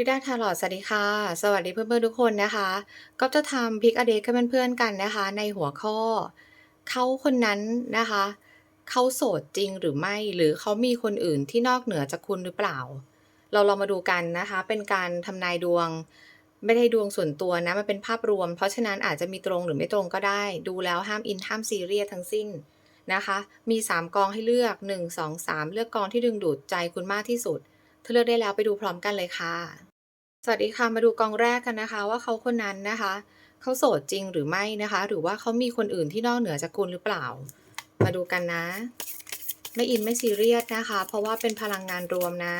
ดิดาทาลอดสวัสดีค่ะ สวัสดีเพื่อนๆทุกคนนะคะ ก็จะทำพิกอเดทกับเพื่อนๆกันนะคะ ในหัวข้อ เขาคนนั้นนะคะ เขาโสดจริงหรือไม่ หรือเขามีคนอื่นที่นอกเหนือจากคุณหรือเปล่า เราลองมาดูกันนะคะ เป็นการทำนายดวง ไม่ได้ดวงส่วนตัวนะ มันเป็นภาพรวม เพราะฉะนั้นอาจจะมีตรงหรือไม่ตรงก็ได้ ดูแล้วห้ามอินห้ามซีเรียสทั้งสิ้นนะคะ มี 3 กองให้เลือก 1 2 3 เลือกกองที่ดึงดูดใจคุณมากที่สุด ถ้าเลือกได้แล้วไปดูพร้อมกันเลยค่ะ สวัสดีค่ะ มาดูกองแรกกันนะคะว่าเขาคนนั้นนะคะ เขาโสดจริงหรือไม่นะคะ หรือว่าเขามีคนอื่นที่นอกเหนือจากคุณหรือเปล่า มาดูกันนะ ไม่อินไม่ซีเรียสนะคะ เพราะว่าเป็นพลังงานรวมนะ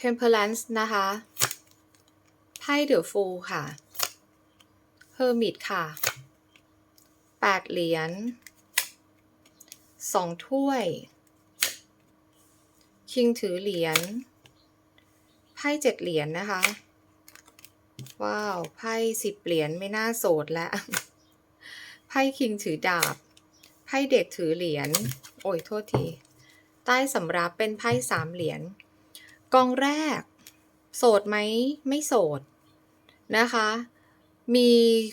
Temperance นะคะไพ่เดอะฟูค่ะ Hermit ค่ะแปดเหรียญ สองถ้วย คิงถือเหรียญ ไพ่เจ็ดเหรียญนะคะ ว้าว ไพ่สิบเหรียญไม่น่าโสดแล้ว ไพ่คิงถือดาบ ไพ่เด็กถือเหรียญ โอ้ยโทษที ใต้สำรับเป็นไพ่สามเหรียญ กองแรก โสดไหม ไม่โสดนะคะ มี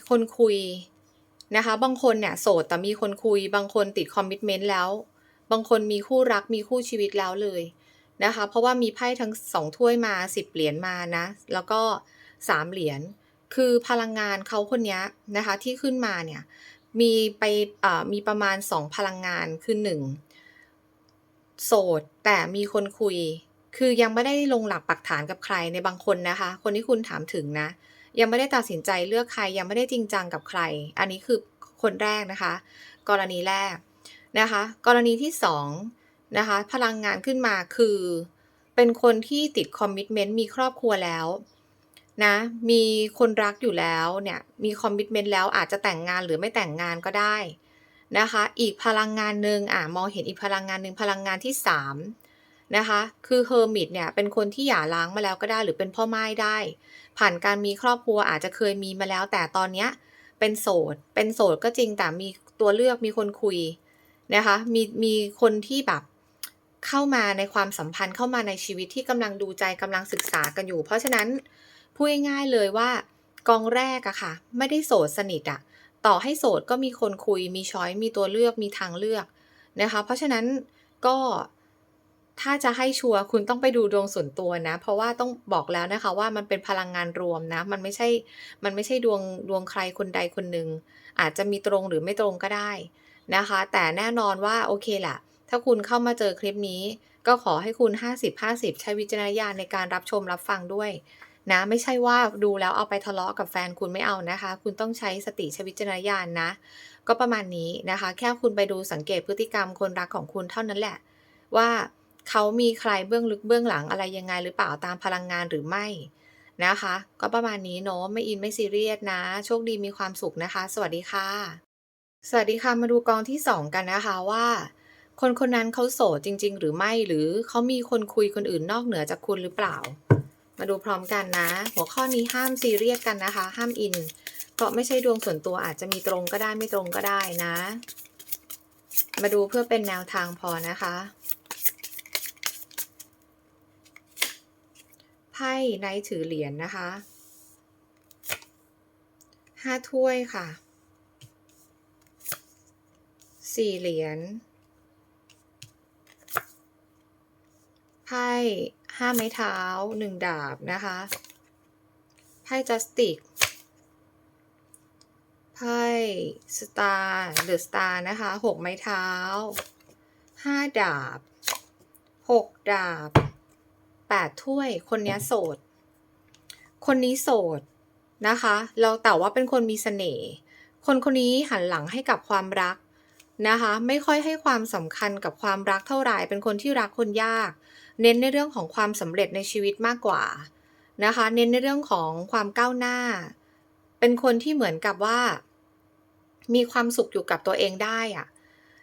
คนคุย นะคะ บางคนเนี่ยโสดแต่มีคนคุย บางคนติดคอมมิชเมนต์แล้ว บางคนมีคู่รักมีคู่ชีวิตแล้วเลยนะคะ เพราะว่ามีไพ่ทั้งสองถ้วยมาสิบเหรียญมานะ แล้วก็สามเหรียญ คือพลังงานเขาคนนี้นะคะที่ขึ้นมาเนี่ยมีไปมีประมาณสองพลังงานคือหนึ่งโสดแต่มีคนคุย คือยังไม่ได้ลงหลักปักฐานกับใครในบางคนนะคะ คนที่คุณถามถึงนะ ยังไม่ได้ตัดสินใจเลือกใครยังไม่ได้จริงจังกับใคร อันนี้คือคนแรกนะคะ กรณีแรกนะคะ กรณีที่สองนะคะพลังงานขึ้นมาคือ เป็นคนที่ติดคอมมิชเมนต์มีครอบครัวแล้วนะมีคนรักอยู่แล้วเนี่ยมีคอมมิชเมนต์แล้วอาจจะแต่งงานหรือไม่แต่งงานก็ได้นะคะ อีกพลังงานหนึ่งอะมองเห็นอีกพลังงานหนึ่งพลังงานที่สามนะคะ คือเฮอร์มิตเนี่ยเป็นคนที่หย่าร้างมาแล้วก็ได้หรือเป็นพ่อไม้ได้ ผ่านการมีครอบครัวอาจจะเคยมีมาแล้ว แต่ตอนเนี้ยเป็นโสด เป็นโสดก็จริงแต่มีตัวเลือกมีคนคุยนะคะมีมีคนที่แบบเข้ามาในความสัมพันธ์เข้ามาในชีวิตที่กำลังดูใจกำลังศึกษากันอยู่ เพราะฉะนั้นพูดง่ายๆเลยว่ากองแรกอะค่ะ ไม่ได้โสดสนิทอะต่อให้โสดก็มีคนคุยมีช้อยมีตัวเลือกมีทางเลือกนะคะ เพราะฉะนั้นก็ ถ้าจะให้ชัวร์คุณต้องไปดูดวงส่วนตัวนะ เพราะว่าต้องบอกแล้วนะคะว่ามันเป็นพลังงานรวมนะ มันไม่ใช่ มันไม่ใช่ดวงดวงใครคนใดคนหนึ่ง อาจจะมีตรงหรือไม่ตรงก็ได้นะคะ แต่แน่นอนว่าโอเคแหละถ้าคุณเข้ามาเจอคลิปนี้ ก็ขอให้คุณ 50-50 ใช้วิจารณญาณในการรับชมรับฟังด้วยนะ ไม่ใช่ว่าดูแล้วเอาไปทะเลาะกับแฟนคุณไม่เอานะคะ คุณต้องใช้สติใช้วิจารณญาณนะ ก็ประมาณนี้นะคะ แค่คุณไปดูสังเกตพฤติกรรมคนรักของคุณเท่านั้นแหละ ว่า เขามีใครเบื้องลึกเบื้องหลังอะไรยังไงหรือเปล่าตามพลังงานหรือไม่นะคะ ก็ประมาณนี้เนาะไม่อินไม่ซีเรียสนะ โชคดีมีความสุขนะคะ สวัสดีค่ะ สวัสดีค่ะมาดูกองที่ 2 กันนะคะว่า คนคนนั้นเขาโสดจริง ๆ หรือไม่หรือเขามีคนคุยคนอื่นนอกเหนือจากคุณหรือเปล่า มาดูพร้อมกันนะ หัวข้อนี้ห้ามซีเรียสกันนะคะ ห้ามอิน เพราะไม่ใช่ดวงส่วนตัวอาจจะมีตรงก็ได้ไม่ตรงก็ได้นะ มาดูเพื่อเป็นแนวทางพอนะคะ พ่ไนถือเหรียญนนะคะห้าถ้วยค่ะสี่เหรียญไพ่ห้าไม้เท้าหนึ่งดาบนะคะไพ่จัสติกไพ่สตาร์เดอะสตาร์นะคะหกไม้เท้าห้าดาบหกดาบ แปดถ้วย คนนี้โสด คนนี้โสดนะคะแล้วแต่ว่าเป็นคนมีเสน่ห์ คนคนนี้หันหลังให้กับความรักนะคะ ไม่ค่อยให้ความสำคัญกับความรักเท่าไหร่ เป็นคนที่รักคนยาก เน้นในเรื่องของความสำเร็จในชีวิตมากกว่านะคะ เน้นในเรื่องของความก้าวหน้า เป็นคนที่เหมือนกับว่า มีความสุขอยู่กับตัวเองได้อะ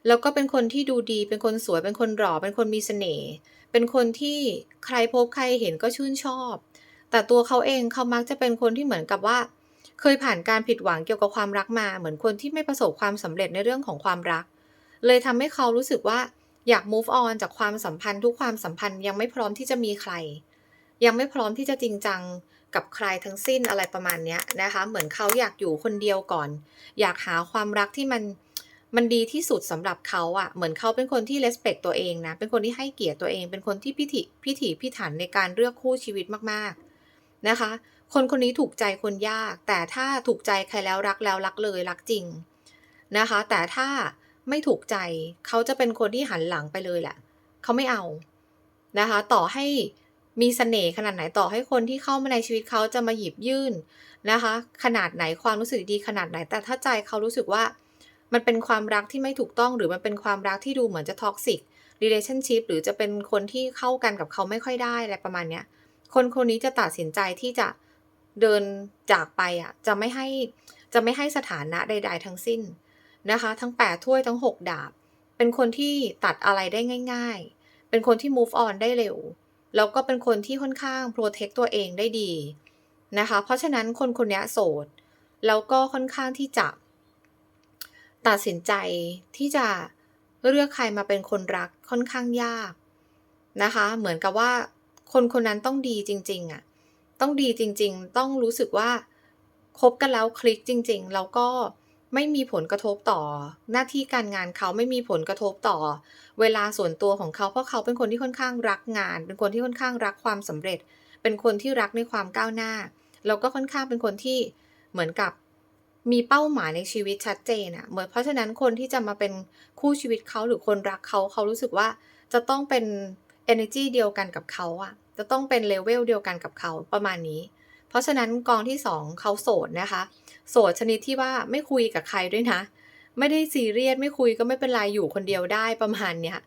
แล้วก็เป็นคนที่ดูดี เป็นคนสวย เป็นคนหล่อ เป็นคนมีเสน่ห์ เป็นคนที่ใครพบใครเห็นก็ชื่นชอบ แต่ตัวเขาเองเขามักจะเป็นคนที่เหมือนกับว่า เคยผ่านการผิดหวังเกี่ยวกับความรักมา เหมือนคนที่ไม่ประสบความสำเร็จในเรื่องของความรัก เลยทำให้เขารู้สึกว่าอยาก move on จากความสัมพันธ์ทุกความสัมพันธ์ยังไม่พร้อมที่จะมีใคร ยังไม่พร้อมที่จะจริงจังกับใครทั้งสิ้นอะไรประมาณนี้นะคะ เหมือนเขาอยากอยู่คนเดียวก่อน อยากหาความรักที่มัน มันดีที่สุดสำหรับเขาอะ่ะ เหมือนเขาเป็นคนที่ respect ตัวเองนะ เป็นคนที่ให้เกียรติตัวเอง เป็นคนที่พิถีพิถีพิถันในการเลือกคู่ชีวิตมากๆนะคะ คนคนนี้ถูกใจคนยาก แต่ถ้าถูกใจใครแล้วรักแล้วรักเลยรักจริงนะคะ แต่ถ้าไม่ถูกใจเขาจะเป็นคนที่หันหลังไปเลยแหละเขาไม่เอานะคะ ต่อให้มีเสน่ห์ขนาดไหนต่อให้คนที่เข้ามาในชีวิตเขาจะมาหยิบยื่นนะคะ ขนาดไหนความรู้สึกดีขนาดไหน แต่ถ้าใจเขารู้สึกว่า มันเป็นความรักที่ไม่ถูกต้องหรือมันเป็นความรักที่ดูเหมือนจะท็อกซิก relationship หรือจะเป็นคนที่เข้ากันกับเขาไม่ค่อยได้อะไรประมาณเนี้ย คนคนนี้จะตัดสินใจที่จะเดินจากไปอะ จะไม่ให้จะไม่ให้สถานะใด ๆ ทั้งสิ้นนะคะ ทั้งแปดถ้วยทั้งหกดาบ เป็นคนที่ตัดอะไรได้ง่าย ๆ เป็นคนที่ move on ได้เร็ว แล้วก็เป็นคนที่ค่อนข้าง protect ตัวเองได้ดีนะคะ เพราะฉะนั้นคนคนนี้โสด แล้วก็ค่อนข้างที่จะ ตัดสินใจที่จะเลือกใครมาเป็นคนรักค่อนข้างยากนะคะ เหมือนกับว่าคนคนนั้นต้องดีจริงๆอะ่ะต้องดีจริงๆ ต้องรู้สึกว่าคบกันแล้วคลิกจริง ๆ แล้วก็ไม่มีผลกระทบต่อ หน้าที่การงานเขาไม่มีผลกระทบต่อ เวลาส่วนตัวของเขาเพราะเขาเป็นคนที่ค่อนข้างรักงาน เป็นคนที่ค่อนข้างรักความสำเร็จ เป็นคนที่รักในความก้าวหน้า แล้วก็ค่อนข้างเป็นคนที่เหมือนกับ มีเป้าหมายในชีวิตชัดเจนอะเหมือนเพราะฉะนั้นคนที่จะมาเป็นคู่ชีวิตเขาหรือคนรักเขาเขารู้สึกว่าจะต้องเป็น energy เดียวกันกับเขาอะจะต้องเป็นเลเวลเดียวกันกับเขาประมาณนี้ เพราะฉะนั้นกองที่สองเขาโสดนะคะ โสดชนิดที่ว่าไม่คุยกับใครด้วยนะ ไม่ได้ซีเรียสไม่คุยก็ไม่เป็นไรอยู่คนเดียวได้ประมาณเนี้ย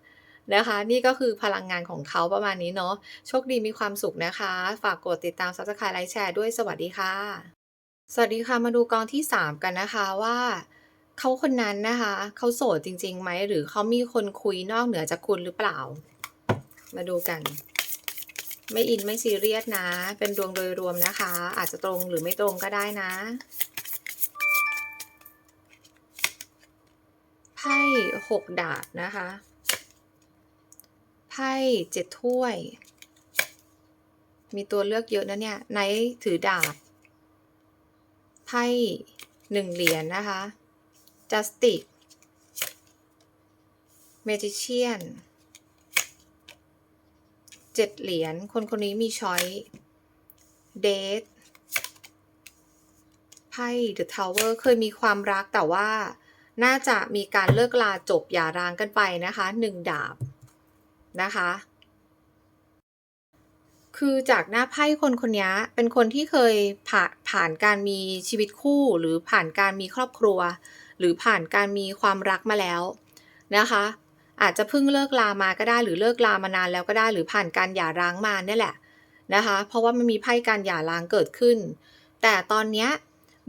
นะคะ นี่ก็คือพลังงานของเขาประมาณนี้เนาะโชคดีมีความสุขนะคะ ฝากกดติดตาม subscribe ไลค์แชร์ด้วยสวัสดีค่ะ สวัสดีค่ะ มาดูกองที่สามกันนะคะว่า เขาคนนั้นนะคะ เขาโสดจริงๆไหมหรือเขามีคนคุยนอกเหนือจากคุณหรือเปล่า มาดูกัน ไม่อินไม่ซีเรียสนะ เป็นดวงโดยรวมนะคะ อาจจะตรงหรือไม่ตรงก็ได้นะไพ่หกดาบนะคะไพ่เจ็ดถ้วย มีตัวเลือกเยอะนะเนี่ยไนท์ถือดาบ ไพ่หนึ่งเหรียญนนะคะ justice magician เจ็ดเหรียญ คนคนนี้มีช้อยเดทไพ่ The Tower เคยมีความรักแต่ว่าน่าจะมีการเลิกลาจบอย่าร้างกันไปนะคะหนึ่งดาบนะคะ คือจากหน้าไพ่คนคนนี้เป็นคนที่เคยผ่านผ่านการมีชีวิตคู่หรือผ่านการมีครอบครัว หรือผ่านการมีความรักมาแล้วนะคะ อาจจะเพิ่งเลิกลามาก็ได้หรือเลิกลามานานแล้วก็ได้หรือผ่านการหย่าร้างมาเนี่ยแหละนะคะ เพราะว่ามันมีไพ่การหย่าร้างเกิดขึ้น แต่ตอนนี้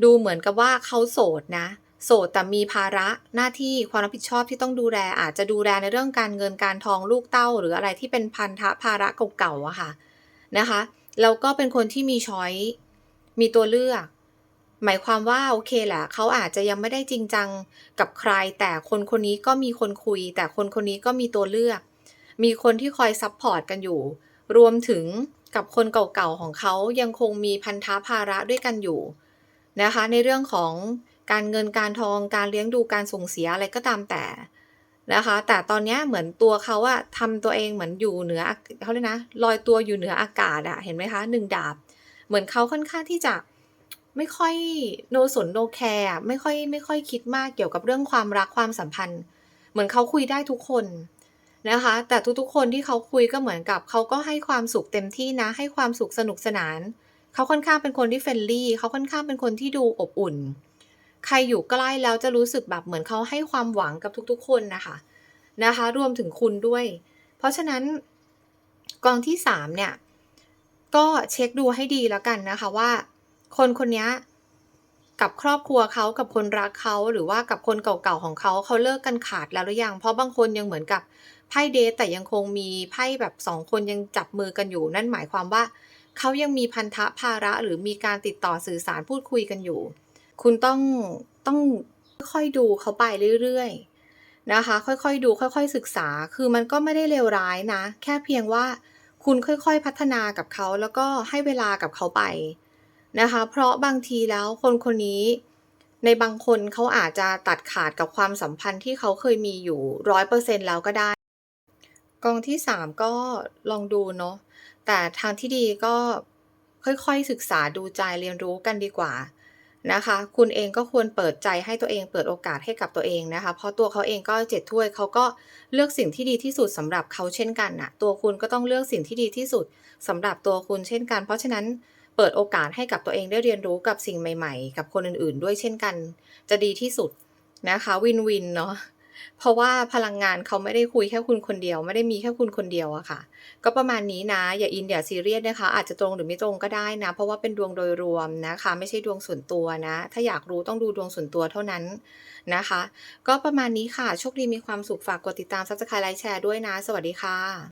ดูเหมือนกับว่าเขาโสดนะ โสดแต่มีภาระหน้าที่ความรับผิดชอบที่ต้องดูแล อาจจะดูแลในเรื่องการเงินการทองลูกเต้า หรืออะไรที่เป็นพันธะภาระเก่าๆอะค่ะ นะคะแล้วก็เป็นคนที่มีช้อยมีตัวเลือก หมายความว่าโอเคแหละเขาอาจจะยังไม่ได้จริงจังกับใคร แต่คนคนนี้ก็มีคนคุย แต่คนคนนี้ก็มีตัวเลือก มีคนที่คอยซัพพอร์ตกันอยู่ รวมถึงกับคนเก่าๆของเขายังคงมีพันธะภาระด้วยกันอยู่นะคะในเรื่องของการเงินการทองการเลี้ยงดูการส่งเสียอะไรก็ตามแต่ นะคะ แต่ตอนนี้เหมือนตัวเขาอะทำตัวเองเหมือนอยู่เหนือเขาเลยนะลอยตัวอยู่เหนืออากาศอะเห็นไหมคะหนึ่งดาบ เหมือนเขาค่อนข้างที่จะไม่ค่อยโนสนโนแคร์ไม่ค่อยไม่ค่อยคิดมากเกี่ยวกับเรื่องความรักความสัมพันธ์ เหมือนเขาคุยได้ทุกคนนะคะ แต่ทุกๆคนที่เขาคุยก็เหมือนกับเขาก็ให้ความสุขเต็มที่นะ ให้ความสุขสนุกสนาน เขาค่อนข้างเป็นคนที่เฟรนลี่เขาค่อนข้างเป็นคนที่ดูอบอุ่น ใครอยู่ใกล้แล้วจะรู้สึกแบบเหมือนเขาให้ความหวังกับทุกๆ คนนะคะนะคะ รวมถึงคุณด้วย เพราะฉะนั้นกองที่สามเนี่ย ก็เช็คดูให้ดีแล้วกันนะคะว่า คนคนนี้กับครอบครัวเขากับคนรักเขาหรือว่ากับคนเก่าๆของเขาเขาเลิกกันขาดแล้วหรือยังเพราะบางคนยังเหมือนกับไพ่เดทแต่ยังคงมีไพ่แบบสองคนยังจับมือกันอยู่ นั่นหมายความว่าเขายังมีพันธะภาระหรือมีการติดต่อสื่อสารพูดคุยกันอยู่ คุณต้องต้องค่อยดูเขาไปเรื่อยๆนะคะ ค่อยๆดูค่อย ๆศึกษา คือมันก็ไม่ได้เลวร้ายนะ แค่เพียงว่าคุณค่อยๆพัฒนากับเขาแล้วก็ให้เวลากับเขาไปนะคะ เพราะบางทีแล้วคนคนนี้ในบางคนเขาอาจจะตัดขาดกับความสัมพันธ์ที่เขาเคยมีอยู่100%แล้วก็ได้ กองที่ 3 ก็ลองดูเนาะแต่ทางที่ดีก็ค่อยๆศึกษาดูใจเรียนรู้กันดีกว่า นะคะ คุณเองก็ควรเปิดใจให้ตัวเองเปิดโอกาสให้กับตัวเองนะคะ เพราะตัวเขาเองก็เจ็ดถ้วยเขาก็เลือกสิ่งที่ดีที่สุดสำหรับเขาเช่นกันน่ะตัวคุณก็ต้องเลือกสิ่งที่ดีที่สุดสำหรับตัวคุณเช่นกัน เพราะฉะนั้นเปิดโอกาสให้กับตัวเองได้เรียนรู้กับสิ่งใหม่ ๆ กับคนอื่นๆ ด้วยเช่นกัน จะดีที่สุดนะคะวินวินเนาะ เพราะว่าพลังงานเขาไม่ได้คุยแค่คุณคนเดียว ไม่ได้มีแค่คุณคนเดียวอะค่ะ ก็ประมาณนี้นะ อย่าอินอย่าซีเรียสนะคะ อาจจะตรงหรือไม่ตรงก็ได้นะ เพราะว่าเป็นดวงโดยรวมนะคะ ไม่ใช่ดวงส่วนตัวนะ ถ้าอยากรู้ต้องดูดวงส่วนตัวเท่านั้นนะคะ ก็ประมาณนี้ค่ะโชคดีมีความสุขฝากกดติดตามซับสไครต์ไลค์แชร์ด้วยนะ สวัสดีค่ะ